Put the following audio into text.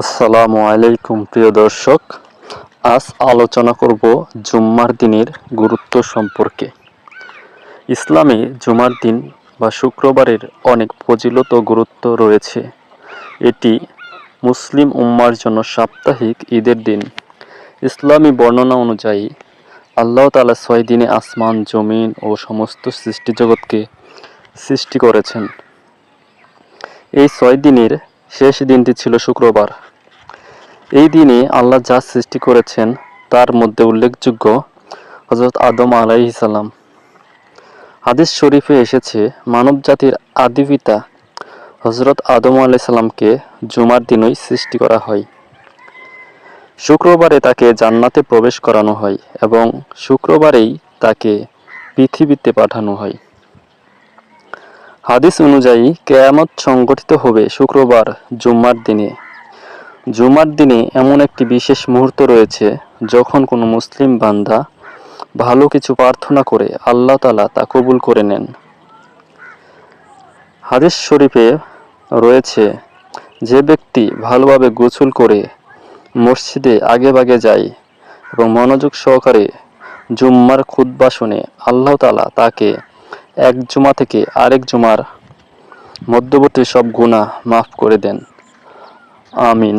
আসসালামু আলাইকুম, প্রিয় দর্শক। আজ আলোচনা করব জুম্মার দিনের গুরুত্ব সম্পর্কে। ইসলামে জুমার দিন বা শুক্রবারের অনেক ও গুরুত্ব রয়েছে। এটি মুসলিম উম্মার জন্য সাপ্তাহিক ঈদের দিন। ইসলামী বর্ণনা অনুযায়ী, আল্লাহ তাআলা ছয় দিনে আসমান, জমিন ও সমস্ত সৃষ্টি জগৎকে সৃষ্টি করেছেন। এই ছয় দিনের শেষ দিনটি ছিল শুক্রবার। এই দিনে আল্লাহ যা সৃষ্টি করেছেন, তার মধ্যে উল্লেখযোগ্য হজরত আদম আলাইহিসাল্লাম হাদিস শরীফে এসেছে মানব জাতির আদি পিতা হজরত আদম আলাইসাল্লামকে জুমার দিনই সৃষ্টি করা হয়। শুক্রবারে তাকে জান্নাতে প্রবেশ করানো হয় এবং শুক্রবারেই তাকে পৃথিবীতে পাঠানো হয়। হাদিস অনুযায়ী কেয়ামত সংগঠিত হবে শুক্রবার, জুম্মার দিনে। জুমার দিনে এমন একটি বিশেষ মুহূর্ত রয়েছে যখন কোনো মুসলিম বান্দা ভালো কিছু প্রার্থনা করে আল্লাহ তালা তা কবুল করে নেন। হাদিস শরীফে রয়েছে, যে ব্যক্তি ভালোভাবে গোসল করে মসজিদে আগে বাগে যায় এবং মনোযোগ সহকারে জুম্মার খুদ্া শুনে আল্লাহ তালা তাকে এক জুমা থেকে আরেক জুমার মধ্যবর্তী সব গুণা মাফ করে দেন। আমিন।